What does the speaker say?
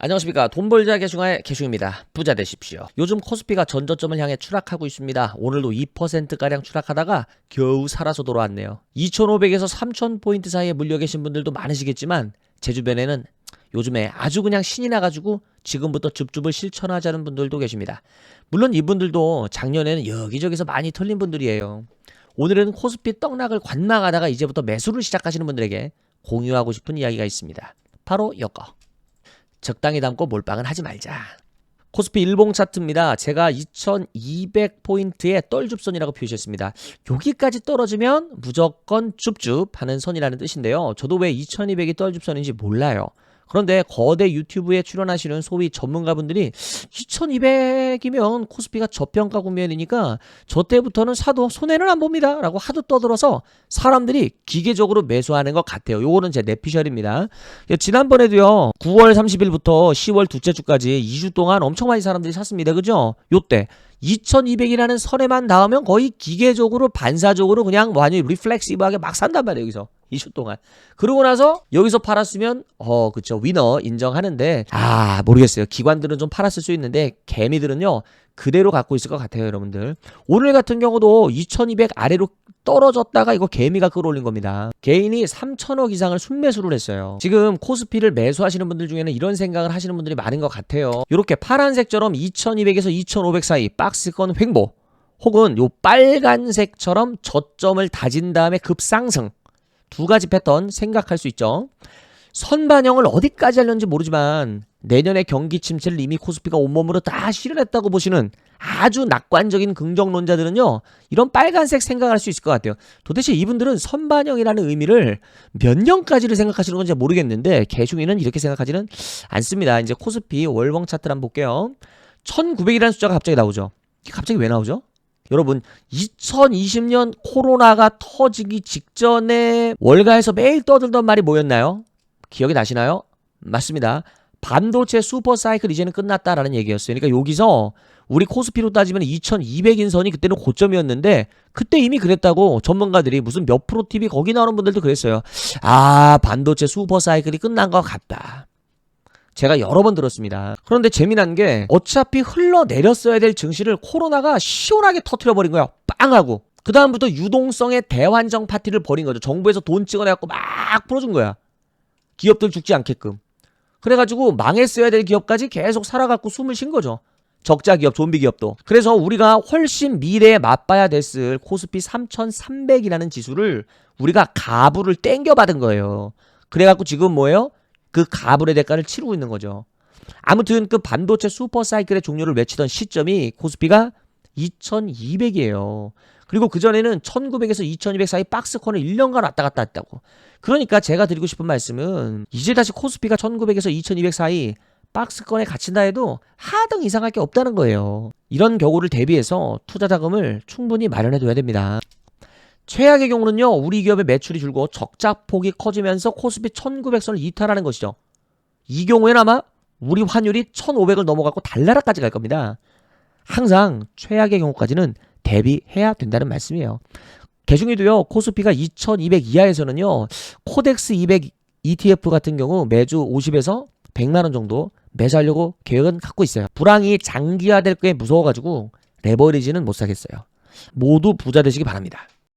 안녕하십니까. 돈 벌자 개중화의 개중입니다. 부자 되십시오. 요즘 코스피가 전저점을 향해 추락하고 있습니다. 오늘도 2%가량 추락하다가 겨우 살아서 돌아왔네요. 2500에서 3000포인트 사이에 물려 계신 분들도 많으시겠지만 제 주변에는 요즘에 아주 그냥 신이 나가지고 지금부터 줍줍을 실천하자는 분들도 계십니다. 물론 이분들도 작년에는 여기저기서 많이 털린 분들이에요. 오늘은 코스피 떡락을 관망하다가 이제부터 매수를 시작하시는 분들에게 공유하고 싶은 이야기가 있습니다. 바로 이거 적당히 담고 몰빵은 하지 말자. 코스피 일봉 차트입니다. 제가 2200포인트의 떨줍선이라고 표시했습니다. 여기까지 떨어지면 무조건 줍줍 하는 선이라는 뜻인데요. 저도 왜 2200이 떨줍선인지 몰라요. 그런데 거대 유튜브에 출연하시는 소위 전문가분들이 2200이면 코스피가 저평가 국면이니까 저 때부터는 사도 손해는 안 봅니다. 라고 하도 떠들어서 사람들이 기계적으로 매수하는 것 같아요. 요거는 제 내피셜입니다. 지난번에도요. 9월 30일부터 10월 둘째 주까지 2주 동안 엄청 많이 사람들이 샀습니다. 그죠? 요때 2200이라는 선에만 닿으면 거의 기계적으로 반사적으로 그냥 완전히 리플렉시브하게 막 산단 말이에요. 여기서 2주 동안. 그러고 나서 여기서 팔았으면 어 그쵸 위너 인정하는데 아 모르겠어요. 기관들은 좀 팔았을 수 있는데 개미들은요 그대로 갖고 있을 것 같아요, 여러분들. 오늘 같은 경우도 2200 아래로 떨어졌다가 이거 개미가 끌어올린 겁니다. 개인이 3천억 이상을 순매수를 했어요. 지금 코스피를 매수하시는 분들 중에는 이런 생각을 하시는 분들이 많은 것 같아요. 이렇게 파란색처럼 2200에서 2500 사이 박스권 횡보 혹은 요 빨간색처럼 저점을 다진 다음에 급상승 두 가지 패턴 생각할 수 있죠. 선반영을 어디까지 하려는지 모르지만 내년의 경기 침체를 이미 코스피가 온몸으로 다 실현했다고 보시는 아주 낙관적인 긍정론자들은요 이런 빨간색 생각할 수 있을 것 같아요 도대체 이분들은 선반영이라는 의미를 몇 년까지를 생각하시는 건지 모르겠는데 개중이는 이렇게 생각하지는 않습니다 이제 코스피 월봉 차트를 한번 볼게요 1900이라는 숫자가 갑자기 나오죠 갑자기 왜 나오죠? 여러분 2020년 코로나가 터지기 직전에 월가에서 매일 떠들던 말이 뭐였나요? 기억이 나시나요? 맞습니다. 반도체 슈퍼 사이클 이제는 끝났다라는 얘기였어요. 그러니까 여기서 우리 코스피로 따지면 2200인 선이 그때는 고점이었는데 그때 이미 그랬다고 전문가들이 무슨 몇 프로 TV 거기 나오는 분들도 그랬어요. 아 반도체 슈퍼 사이클이 끝난 것 같다. 제가 여러 번 들었습니다. 그런데 재미난 게 어차피 흘러내렸어야 될 증시를 코로나가 시원하게 터트려 버린 거야. 빵 하고. 그 다음부터 유동성의 대환정 파티를 벌인 거죠. 정부에서 돈 찍어내갖고 막 풀어준 거야. 기업들 죽지 않게끔. 그래가지고 망했어야 될 기업까지 계속 살아갖고 숨을 쉰 거죠. 적자 기업, 좀비 기업도. 그래서 우리가 훨씬 미래에 맛봐야 됐을 코스피 3300이라는 지수를 우리가 가부를 땡겨받은 거예요. 그래갖고 지금 뭐예요? 그 가불의 대가를 치르고 있는 거죠. 아무튼 그 반도체 슈퍼 사이클의 종료를 외치던 시점이 코스피가 2200이에요. 그리고 그전에는 1900에서 2200 사이 박스권을 1년간 왔다 갔다 했다고. 그러니까 제가 드리고 싶은 말씀은 이제 다시 코스피가 1900에서 2200 사이 박스권에 갇힌다 해도 하등 이상할 게 없다는 거예요. 이런 경우를 대비해서 투자 자금을 충분히 마련해 둬야 됩니다. 최악의 경우는요, 우리 기업의 매출이 줄고 적자 폭이 커지면서 코스피 1900선을 이탈하는 것이죠. 이 경우에는 아마 우리 환율이 1500을 넘어가고 달나라까지 갈 겁니다. 항상 최악의 경우까지는 대비해야 된다는 말씀이에요. 개중에도요, 코스피가 2200 이하에서는요, 코덱스 200 ETF 같은 경우 매주 50에서 100만원 정도 매수하려고 계획은 갖고 있어요. 불황이 장기화될 게 무서워가지고 레버리지는 못 사겠어요. 모두 부자 되시기 바랍니다.